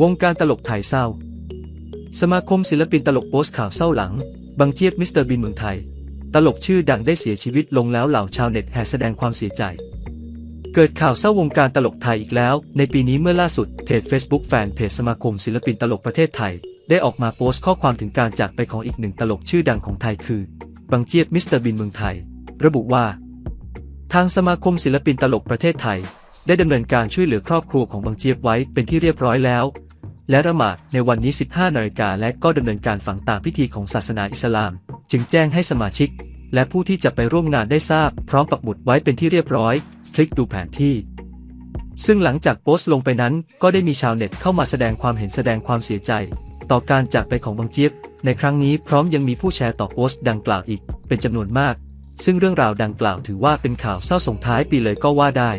วงการตลกไทยเศร้า สมาคมศิลปินตลกโพสต์ข่าวเศร้าหลัง บังเจี๊ยบมิสเตอร์บินเมืองไทย ตลกชื่อดังได้เสียชีวิตลงแล้วเหล่าชาวเน็ตแห่แสดงความเสียใจ เกิดข่าวเศร้าวงการตลกไทยอีกแล้ว ในปีนี้เมื่อล่าสุดเพจ Facebook แฟนเพจสมาคมศิลปินตลกประเทศไทย ได้ออกมาโพสต์ข้อความถึงการจากไปของอีกหนึ่งตลกชื่อดังของไทยคือ บังเจี๊ยบมิสเตอร์บินเมืองไทย ระบุว่า ทางสมาคมศิลปินตลกประเทศไทย ได้ดำเนินการช่วยเหลือครอบครัวของบังเจี๊ยบไว้เป็นที่เรียบร้อยแล้ว และละหมาดในวันนี้ 15 นาฬิกาและก็ดำเนินการฝังตามพิธีของศาสนาอิสลาม จึงแจ้งให้สมาชิก และผู้ที่จะไปร่วมงานได้ทราบ พร้อมปักหมุดไว้เป็นที่เรียบร้อย คลิกดูแผนที่ ซึ่งหลังจากโพสต์ลงไปนั้น ก็ได้มีชาวเน็ตเข้ามาแสดงความเห็นแสดงความเสียใจ ต่อการจากไปของบังเจี๊ยบในครั้งนี้พร้อมยังมีผู้แชร์ต่อโพสต์ดังกล่าวอีก เป็นจำนวนมาก ซึ่งเรื่องราวดังกล่าวถือว่าเป็นข่าวเศร้าส่งท้ายปีเลยก็ว่าได้